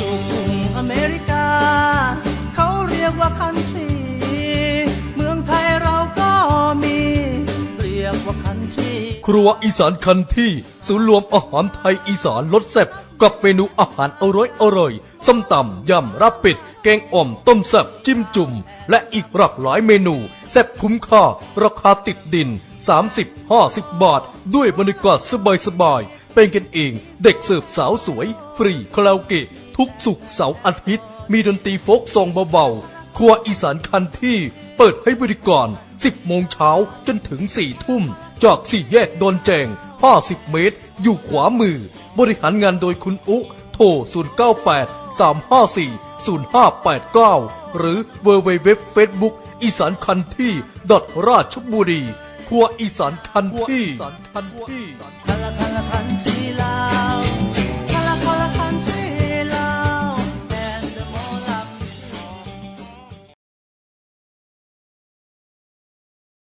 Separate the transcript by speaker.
Speaker 1: ลูกกรุงอเมริกา เขาเรียกว่าคันทรีเมืองไทยเราก็มี เรียกว่าคันทรี
Speaker 2: ครัวอีสานคันที่ศูนย์รวมอาหารไทยอีสานรสแซ่บกับเมนูอาหารอร่อยอร่อยส้มตำยำรับเป็ดแกงอ่อมต้มแซ่บจิ้มจุ่ม และอีกหลากหลายเมนูแซ่บคุ้มค่า ราคาติดดิน 30 50 บาท ด้วยบรรยากาศสบายๆเป็นกันเอง เด็กเสิร์ฟสาวสวย ฟรีคาราโอเกะ ทุกสุขเสาร์อาทิตย์ มีดนตรีโฟกซองเบาๆ ครัวอีสานคันที่เปิดให้บริการ 10 โมงเช้าจนถึง 4 ทุ่ม จากสี่แยกดอนแจง 50 เมตร อยู่ขวามือ บริหารงานโดยคุณอุ โทร 098 354 0589 หรือ www facebook อีสานคันที่ราชบุรี ครัวอีสานคันที่